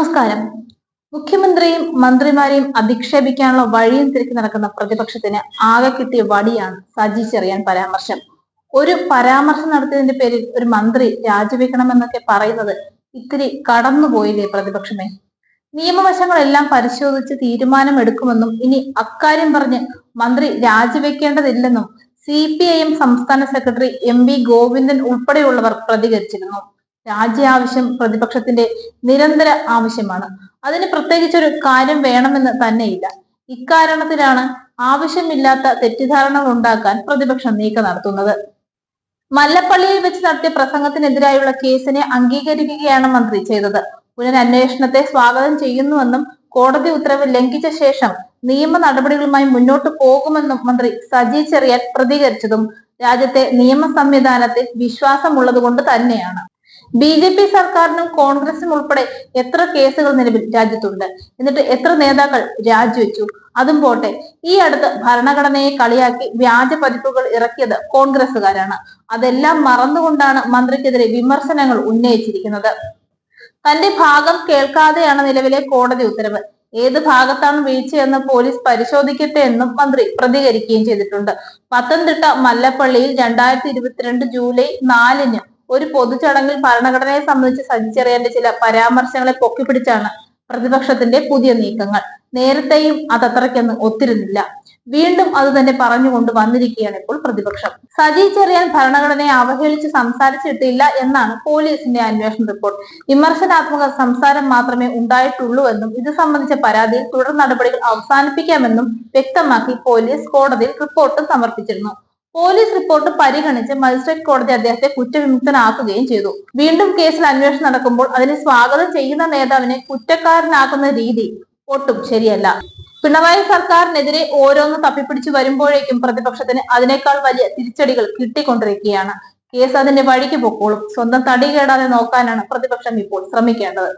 നമസ്കാരം. മുഖ്യമന്ത്രിയും മന്ത്രിമാരെയും അധിക്ഷേപിക്കാനുള്ള വഴിയും തിരക്കി നടക്കുന്ന പ്രതിപക്ഷത്തിന് ആകെ കിട്ടിയ വടിയാണ് സജി ചെറിയാൻ പരാമർശം. ഒരു പരാമർശം നടത്തിയതിന്റെ പേരിൽ ഒരു മന്ത്രി രാജിവെക്കണമെന്നൊക്കെ പറയുന്നത് ഇത്തിരി കടന്നുപോയില്ലേ പ്രതിപക്ഷമേ? നിയമവശങ്ങളെല്ലാം പരിശോധിച്ച് തീരുമാനമെടുക്കുമെന്നും ഇനി അക്കാര്യം പറഞ്ഞ് മന്ത്രി രാജിവെക്കേണ്ടതില്ലെന്നും സി പി ഐ എം സംസ്ഥാന സെക്രട്ടറി എം വി ഗോവിന്ദൻ ഉൾപ്പെടെയുള്ളവർ പ്രതികരിച്ചിരുന്നു. രാജ്യ ആവശ്യം പ്രതിപക്ഷത്തിന്റെ നിരന്തര ആവശ്യമാണ്. അതിന് പ്രത്യേകിച്ചൊരു കാര്യം വേണമെന്ന് തന്നെയില്ല. ഇക്കാരണത്തിലാണ് ആവശ്യമില്ലാത്ത തെറ്റിദ്ധാരണകൾ ഉണ്ടാക്കാൻ പ്രതിപക്ഷം നീക്കം നടത്തുന്നത്. മല്ലപ്പള്ളിയിൽ വെച്ച് നടത്തിയ പ്രസംഗത്തിനെതിരായുള്ള കേസിനെ അംഗീകരിക്കുകയാണ് മന്ത്രി ചെയ്തത്. പുനരന്വേഷണത്തെ സ്വാഗതം ചെയ്യുന്നുവെന്നും കോടതി ഉത്തരവ് ലംഘിച്ച ശേഷം നിയമ നടപടികളുമായി മുന്നോട്ടു പോകുമെന്നും മന്ത്രി സജി ചെറിയാൻ പ്രതികരിച്ചതും രാജ്യത്തെ നിയമ സംവിധാനത്തിൽ വിശ്വാസമുള്ളതുകൊണ്ട് തന്നെയാണ്. ബി ജെ പി സർക്കാരിനും കോൺഗ്രസിനും ഉൾപ്പെടെ എത്ര കേസുകൾ നിലവിൽ രാജ്യത്തുണ്ട്? എന്നിട്ട് എത്ര നേതാക്കൾ രാജിവെച്ചു? അതും പോട്ടെ ഈ അടുത്ത് ഭരണഘടനയെ കളിയാക്കി വ്യാജ പതിപ്പുകൾ ഇറക്കിയത് കോൺഗ്രസുകാരാണ് അതെല്ലാം മറന്നുകൊണ്ടാണ് മന്ത്രിക്കെതിരെ വിമർശനങ്ങൾ ഉന്നയിച്ചിരിക്കുന്നത്. തന്റെ ഭാഗം കേൾക്കാതെയാണ് നിലവിലെ കോടതി ഉത്തരവ്. ഏത് ഭാഗത്താണ് വീഴ്ചയെന്ന് പോലീസ് പരിശോധിക്കട്ടെ എന്നും മന്ത്രി പ്രതികരിക്കുകയും ചെയ്തിട്ടുണ്ട്. പത്തനംതിട്ട മല്ലപ്പള്ളിയിൽ രണ്ടായിരത്തി ഇരുപത്തിരണ്ട് ജൂലൈ നാലിന് ഒരു പൊതുചടങ്ങിൽ ഭരണഘടനയെ സംബന്ധിച്ച് സജ്ജിച്ചറിയാന്റെ ചില പരാമർശങ്ങളെ പൊക്കിപ്പിടിച്ചാണ് പ്രതിപക്ഷത്തിന്റെ പുതിയ നീക്കങ്ങൾ. നേരത്തെയും അതത്രയ്ക്കൊന്നും ഒത്തിരുന്നില്ല. വീണ്ടും അത് തന്നെ പറഞ്ഞുകൊണ്ട് വന്നിരിക്കുകയാണ് ഇപ്പോൾ പ്രതിപക്ഷം. സജി ചെറിയാൻ ഭരണഘടനയെ അവഹേളിച്ച് സംസാരിച്ചിട്ടില്ല എന്നാണ് പോലീസിന്റെ അന്വേഷണ റിപ്പോർട്ട്. വിമർശനാത്മക സംസാരം മാത്രമേ ഉണ്ടായിട്ടുള്ളൂ എന്നും ഇത് സംബന്ധിച്ച പരാതിയിൽ തുടർ നടപടികൾ അവസാനിപ്പിക്കാമെന്നും വ്യക്തമാക്കി പോലീസ് കോടതിയിൽ റിപ്പോർട്ട് സമർപ്പിച്ചിരുന്നു. പോലീസ് റിപ്പോർട്ട് പരിഗണിച്ച് മജിസ്ട്രേറ്റ് കോടതി അദ്ദേഹത്തെ കുറ്റവിമുക്തനാക്കുകയും ചെയ്തു. വീണ്ടും കേസിൽ അന്വേഷണം നടക്കുമ്പോൾ അതിനെ സ്വാഗതം ചെയ്യുന്ന നേതാവിനെ കുറ്റക്കാരനാക്കുന്ന രീതി ഒട്ടും ശരിയല്ല. പിണറായി സർക്കാരിനെതിരെ ഓരോന്ന് തപ്പിപ്പിടിച്ചു വരുമ്പോഴേക്കും പ്രതിപക്ഷത്തിന് അതിനേക്കാൾ വലിയ തിരിച്ചടികൾ കിട്ടിക്കൊണ്ടിരിക്കുകയാണ്. കേസ് അതിന്റെ വഴിക്ക് പൊക്കോളും. സ്വന്തം തടി കേടാതെ നോക്കാനാണ് പ്രതിപക്ഷം ഇപ്പോൾ ശ്രമിക്കേണ്ടത്.